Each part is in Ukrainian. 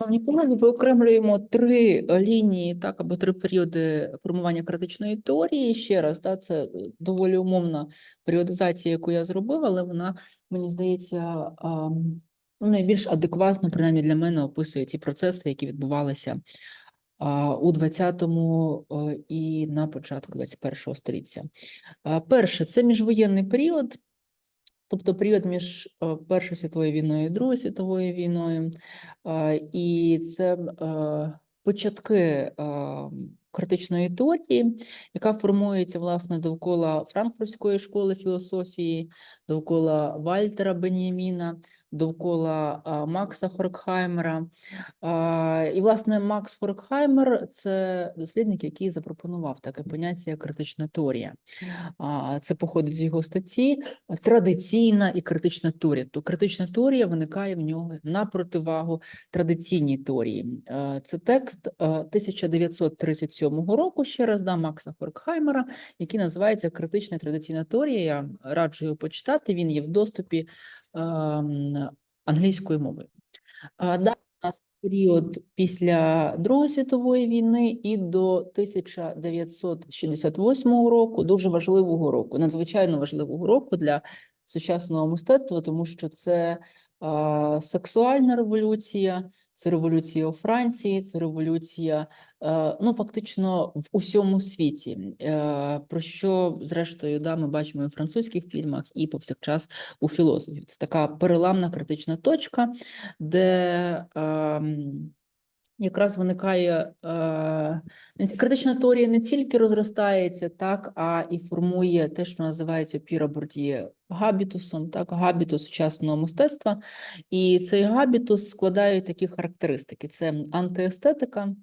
Шановні колеги, виокремлюємо три е, лінії, так, або три періоди формування критичної теорії. Ще раз, да, це е, доволі умовна періодизація, яку я зробив, але вона, мені здається, ну, найбільш адекватно, принаймні для мене, описує ті процеси, які відбувалися у 20-му е, і на початку 21-го століття. Перше, це міжвоєнний період, тобто період між е, Першою світовою війною і Другою світовою війною. І це е, початки е, критичної теорії, яка формується власне довкола Франкфуртської школи філософії, довкола Вальтера Беняміна, довкола Макса Хоркхаймера. І, власне, Макс Хоркхаймер це дослідник, який запропонував таке поняття як критична теорія. Це походить з його статті традиційна і критична теорія. То критична теорія виникає в нього на противагу традиційній теорії. Це текст е, 1937 року, ще раз да, Макса Хоркхаймера, який називається Критична традиційна теорія. Я раджу його почитати. Він є в доступі ем, мови. мовою. Далі у нас період після Другої світової війни і до 1968 року, дуже важливого року, надзвичайно важливого року для сучасного мистецтва, тому що це сексуальна революція, це революція у Франції, це революція, е, ну фактично в усьому світі. Е, Про що, зрештою, да, ми бачимо і в французьких фільмах, і повсякчас у філософів. Це така переламна критична точка, де ем, якраз виникає е, критична теорія не тільки розростається, так, а і формує те, що називається Піра Бордіє габітусом, так, габітус сучасного мистецтва. І цей габітус складають такі характеристики: це антиестетика,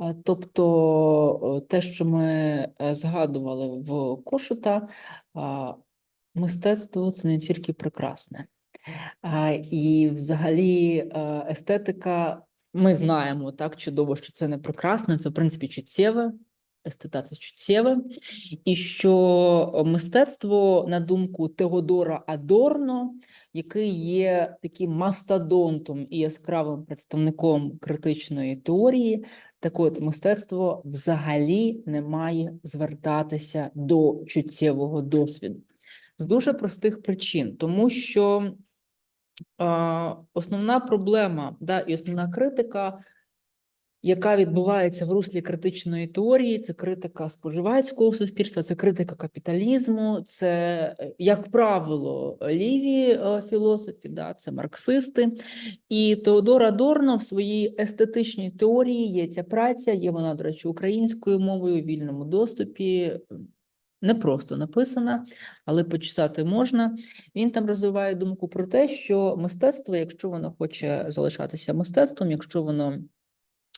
е, тобто е, те, що ми е, згадували в Кошута, мистецтво це не тільки прекрасне. І взагалі естетика, ми знаємо так чудово, що це не прекрасне, це в принципі чуттєве, естета це чуттєве, і що мистецтво, на думку Теодора Адорно, який є таким мастодонтом і яскравим представником критичної теорії, так от мистецтво взагалі не має звертатися до чуттєвого досвіду. З дуже простих причин, тому що основна проблема да, і основна критика, яка відбувається в руслі критичної теорії, це критика споживацького суспільства, це критика капіталізму, це, е, як правило, ліві е, філософи, да, це марксисти. І Теодор Адорно в своїй естетичній теорії є ця праця, є вона, до речі, українською мовою у вільному доступі. Не просто написана, але почитати можна. Він там розвиває думку про те, що мистецтво, якщо воно хоче залишатися мистецтвом, якщо воно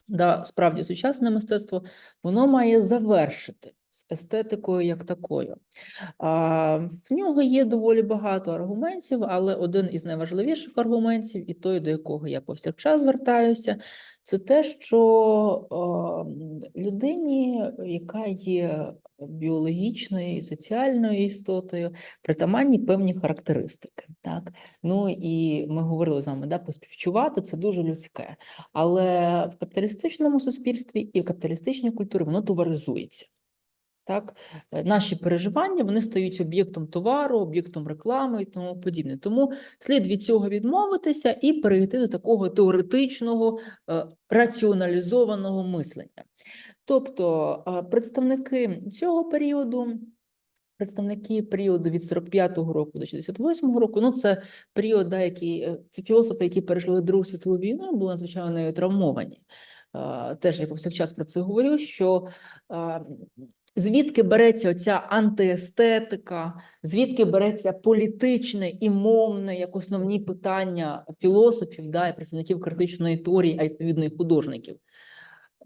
да, справді сучасне мистецтво, воно має завершити з естетикою як такою. А, в нього є доволі багато аргументів, але один із найважливіших аргументів, і той, до якого я повсякчас звертаюся, це те, що людині, яка є біологічною і соціальною істотою, притаманні певні характеристики. Так? Ну і ми говорили з вами, да, поспівчувати це дуже людське. Але в капіталістичному суспільстві і в капіталістичній культурі воно товаризується. Так, Е, наші переживання вони стають об'єктом товару, об'єктом реклами і тому подібне. Тому слід від цього відмовитися і перейти до такого теоретичного, е, раціоналізованого мислення. Тобто е, представники цього періоду, представники періоду від 45-го року до 68-го року, ну це період, да, який це філософи, які пережили Другу світову війну, були надзвичайно травмовані. Теж я повсякчас про це говорю, що звідки береться оця антиестетика, звідки береться політичне і мовне як основні питання філософів да, і представників критичної теорії, а відповідно і художників.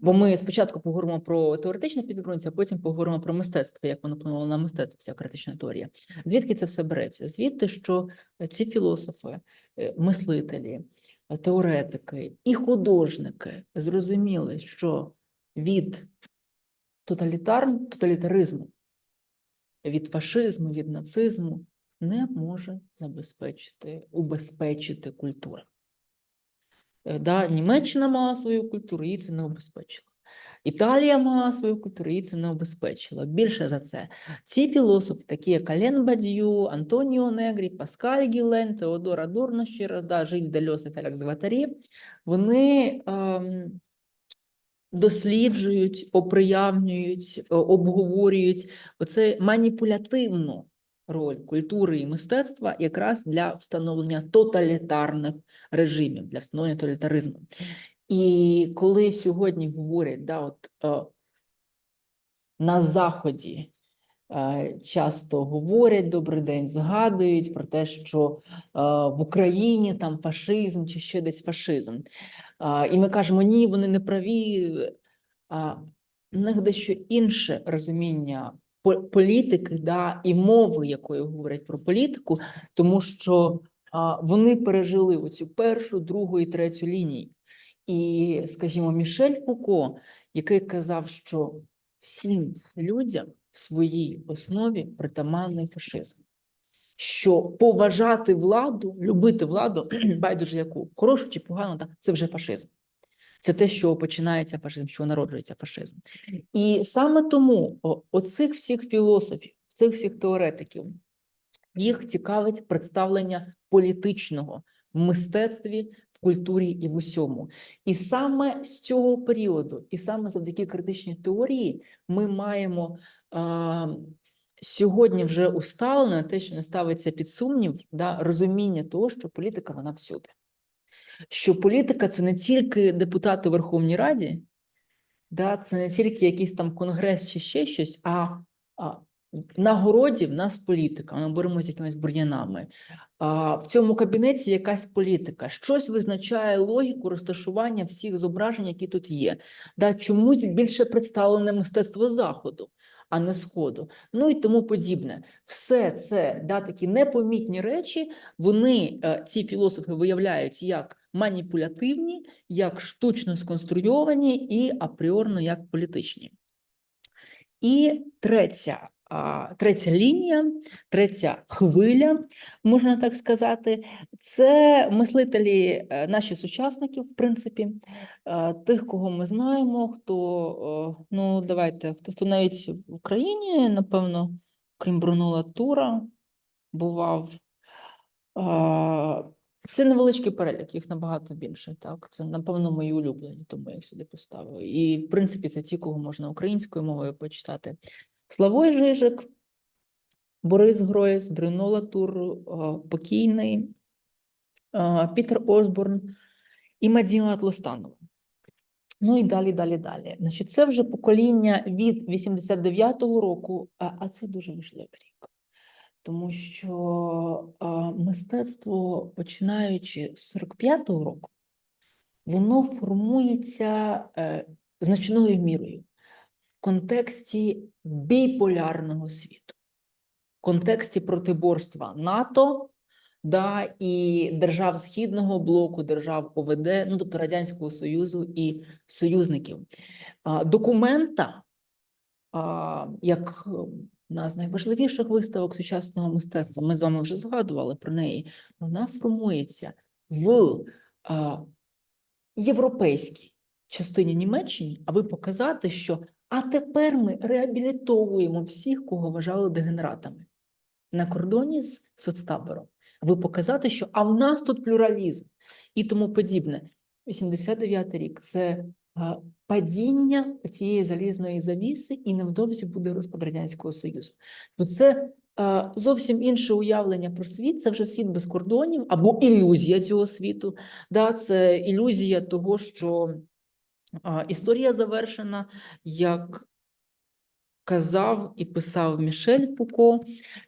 Бо ми спочатку поговоримо про теоретичне підґрунтя, а потім поговоримо про мистецтво, як воно впливало на мистецтво, ця критична теорія. Звідки це все береться? Звідти, що ці філософи, е, мислителі, е, теоретики і художники зрозуміли, що від тоталітар... тоталітаризму, від фашизму, від нацизму не може забезпечити, убезпечити культура. Е, Да, Німеччина мала свою культуру, її це не обезпечило. Італія мала свою культуру, її це не обезпечило. Більше за це, ці філософи, такі як Ален Бадью, Антоніо Негрі, Паскаль Гілен, Теодор Адорно, ще раз, да, Жиль Дельос і Фелікс Гватарі, вони ем, досліджують, оприявнюють, е, обговорюють оце маніпулятивну роль культури і мистецтва якраз для встановлення тоталітарних режимів, для встановлення тоталітаризму. І коли сьогодні говорять, да, от, е, на Заході е, часто говорять добрий день, згадують про те, що е, в Україні там фашизм чи ще десь фашизм. А, І ми кажемо, ні, вони не праві. А в них дещо інше розуміння політики да, і мови, якою говорять про політику, тому що а, вони пережили оцю першу, другу і третю лінії. І, скажімо, Мішель Фуко, який казав, що всім людям в своїй основі притаманний фашизм. Що поважати владу, любити владу, байдуже яку, хорошу чи погану, так, це вже фашизм. Це те, що починається фашизм, що народжується фашизм. І саме тому оцих всіх філософів, цих всіх теоретиків, їх цікавить представлення політичного в мистецтві, в культурі і в усьому. І саме з цього періоду, і саме завдяки критичній теорії, ми маємо сьогодні вже усталене те, що не ставиться під сумнів, да, розуміння того, що політика вона всюди. Що політика це не тільки депутати у Верховній Раді, да, це не тільки якийсь там конгрес чи ще щось, а, а на городі в нас політика, ми боремося з якимись бур'янами. А, в цьому кабінеті якась політика, щось визначає логіку розташування всіх зображень, які тут є. Да, чомусь більше представлене мистецтво заходу, а не сходу. Ну і тому подібне. Все це да, такі непомітні речі, вони е, ці філософи виявляють як маніпулятивні, як штучно сконструйовані і апріорно як політичні. І третя, третя лінія, третя хвиля, можна так сказати, це мислителі, е, наші сучасники, в принципі, е, тих, кого ми знаємо, хто, е, ну, давайте, хто, хто навіть в Україні, напевно, крім Бруно Латура, бував. Це невеличкий перелік, їх набагато більше. Так, це напевно мої улюблені, тому я їх сюди поставив. І в принципі, це ті, кого можна українською мовою почитати. Славой Жижик, Борис Гройс, Брюно Латур, покійний, Пітер Осборн і Мадіна Атлостанова. Ну і далі, далі, далі. Значить, це вже покоління від 89-го року, а, це дуже важливий рік. Тому що мистецтво, починаючи з 45-го року, воно формується е, значною мірою контексті біполярного світу, в контексті протиборства НАТО да, і держав Східного блоку, держав ОВД, ну тобто Радянського Союзу і союзників. Документа, як одна з найважливіших виставок сучасного мистецтва, ми з вами вже згадували про неї, вона формується в європейській частині Німеччини, аби показати, що а тепер ми реабілітовуємо всіх, кого вважали дегенератами на кордоні з соцтабором, аби показати, що а в нас тут плюралізм і тому подібне. 89 рік це падіння цієї залізної завіси, і невдовзі буде розпад Радянського Союзу. То це зовсім інше уявлення про світ. Це вже світ без кордонів або ілюзія цього світу. Да, це ілюзія того, що історія завершена, як казав і писав Мішель Фуко.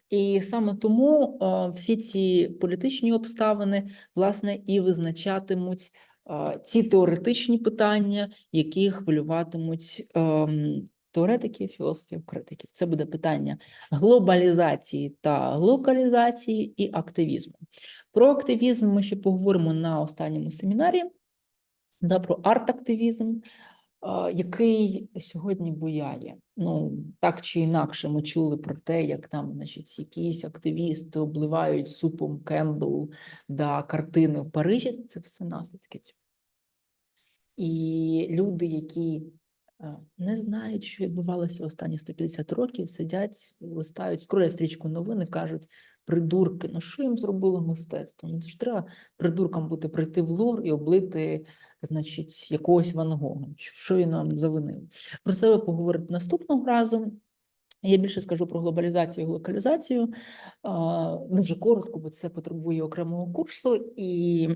І саме тому всі ці політичні обставини, власне, і визначатимуть ці теоретичні питання, які хвилюватимуть ем, теоретиків, філософів, критиків. Це буде питання глобалізації та локалізації і активізму. Про активізм ми ще поговоримо на останньому семінарі, да, про арт-активізм, який сьогодні буяє. Ну, так чи інакше, ми чули про те, як там, значить, якісь активісти обливають супом Кембл да, картини в Парижі. Це все наслідки. І люди, які не знають, що відбувалося останні 150 років, сидять, листають, скролять стрічку новини, кажуть: придурки, ну що їм зробило мистецтво? Ну це ж треба придуркам бути прийти в лор і облити, значить, якогось Ван Гога. Що він нам завинив? Про це ви поговорите наступного разу. Я більше скажу про глобалізацію і локалізацію дуже коротко, бо це потребує окремого курсу. І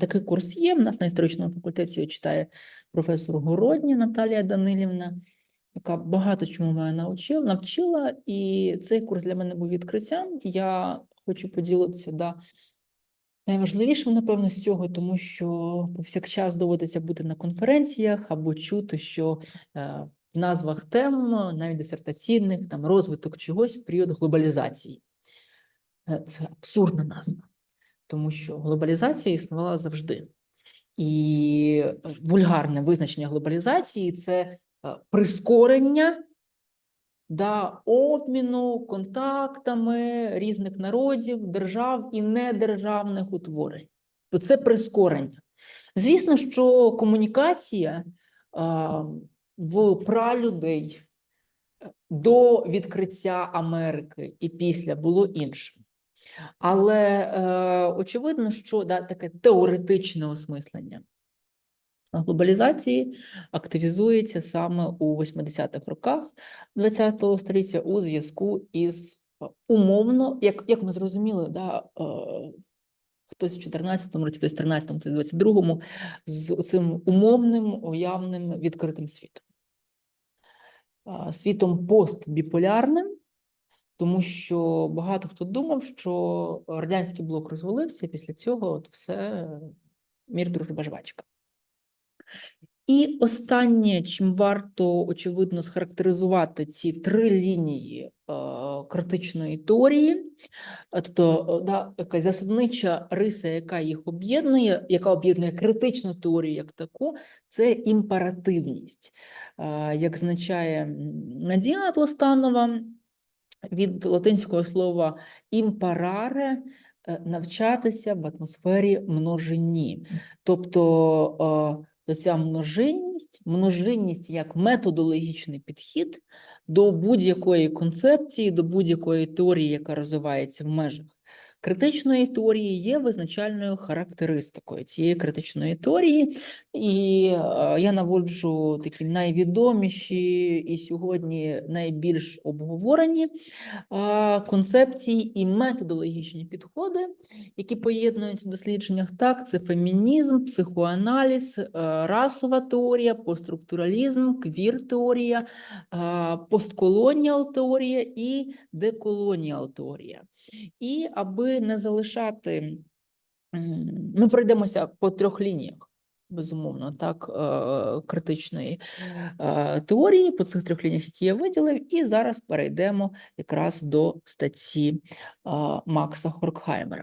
такий курс є. У нас на історичному факультеті читає професор Городня Наталія Данилівна, яка багато чому мене навчила. І цей курс для мене був відкриттям. Я хочу поділитися да, найважливішим, напевно, з цього, тому що повсякчас доводиться бути на конференціях або чути, що е, назвах тем, навіть дисертаційних, там розвиток чогось в період глобалізації. Е, Це абсурдна назва, тому що глобалізація існувала завжди. І е, вульгарне визначення глобалізації це е, прискорення да, обміну контактами різних народів, держав і недержавних утворень. То це прискорення. Звісно, що комунікація в пралюдей е, до відкриття Америки і після було іншим. Але е, очевидно, що да, таке теоретичне осмислення глобалізації активізується саме у 80-х роках ХХ століття у зв'язку із е, умовно, як, як ми зрозуміли, да, е, хтось в 14-му році, хтось в 13-му, хтось в 22-му, з цим умовним, уявним відкритим світом. Світом постбіполярним, тому що багато хто думав, що радянський блок розвалився, і після цього от все мір, дружба, жвачка. І останнє, чим варто очевидно схарактеризувати ці три лінії критичної теорії, тобто е, да, якась засаднича риса, яка їх об'єднує, яка об'єднує критичну теорію як таку, це імперативність, е, як значає м, Надія Тлостанова від латинського слова імпараре навчатися в атмосфері множині. Тобто е, ця множинність, множинність як методологічний підхід до будь-якої концепції, до будь-якої теорії, яка розвивається в межах критичної теорії, є визначальною характеристикою цієї критичної теорії. І е, я наводжу такі найвідоміші і сьогодні найбільш обговорені е, концепції і методологічні підходи, які поєднуються в дослідженнях. Так, це фемінізм, психоаналіз, е, расова теорія, постструктуралізм, квір-теорія, постколоніал теорія і деколоніал теорія. І аби не залишати, ми пройдемося по трьох лініях. Безумовно, так, е, критичної е, теорії по цих трьох лініях, які я виділив, і зараз перейдемо якраз до статті е, Макса Хоркхаймера.